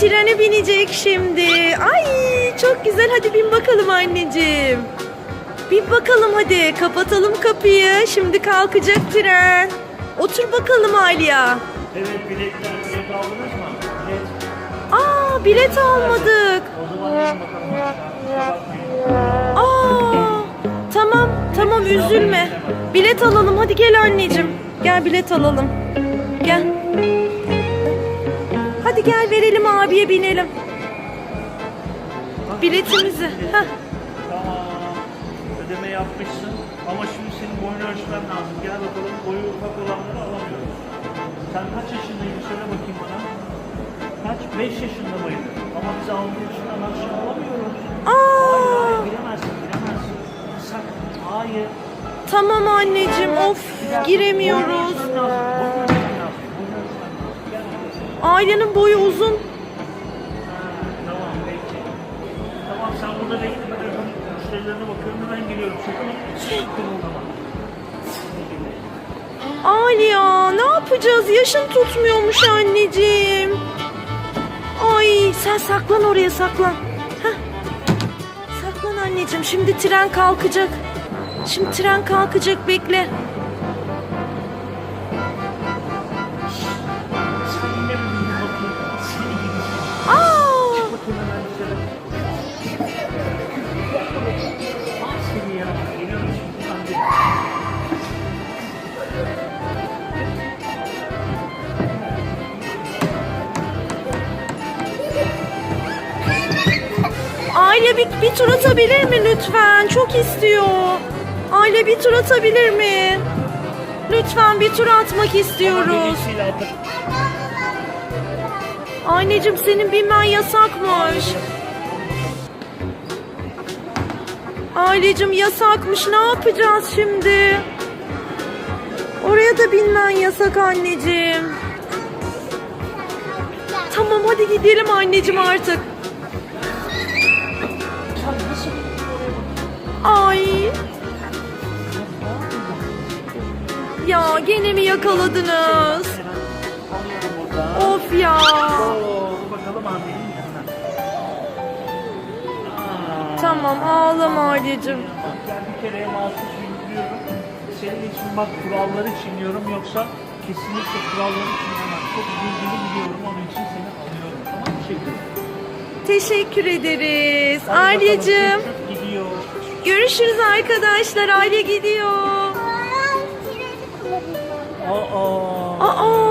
trene binecek şimdi. Ay çok güzel hadi bin bakalım anneciğim. Bin bakalım hadi kapatalım kapıyı. Şimdi kalkacak tren. Otur bakalım Aliya. Evet biletler bilet aldınız mı? Bilet. Aa bilet almadık. O zaman bakalım bakmayın. Aa tamam tamam üzülme. Bilet alalım hadi gel anneciğim. Gel bilet alalım. Gel. Gel verelim abiye binelim. Biletimizi. Heh. Tamam. Ödeme yapmışsın. Ama şimdi senin boyunu ölçmen lazım. Gel bakalım boyu ufak olanları alamıyoruz. Sen kaç yaşındaydın söyle bakayım bana. Kaç? 5 yaşında mıydın? Ama biz 6 yaşından aşağı alamıyoruz. Hayır Aa hayır giremezsin giremezsin. Sakın. Hayır. tamam anneciğim of giremiyoruz. boyunu ölçmen lazım. Boyunu Ailenin boyu uzun. Tamam peki. Tamam sen burada bekle müşterilerine bakıyorum hemen geliyorum. Kımıldama. Aliya ne yapacağız? Yaşın tutmuyormuş anneciğim. Ay sen saklan oraya saklan. Heh. Saklan anneciğim. Şimdi tren kalkacak. Şimdi tren kalkacak bekle. Aile bir, bir tur atabilir mi lütfen? Çok istiyor. Aile bir tur atabilir mi? Lütfen bir tur atmak istiyoruz. Anneciğim senin binmen yasakmış. Ailecim yasakmış. Ne yapacağız şimdi? Oraya da binmen yasak anneciğim. Tamam hadi gidelim anneciğim artık. Ay. Ya gene mi yakaladınız? Of ya. Bakalım annenin Tamam ağlama Ailecim. Bak ben bir kere mahsus yüklüyorum. Senin için bak kuralları çiğniyorum yoksa kesinlikle kuralları çiğnemem. Çok bilgili biliyorum onun için seni alıyorum. Tamam mı şekerim? Teşekkür ederiz. Gidiyor. Görüşürüz arkadaşlar. Aile gidiyor. Aa,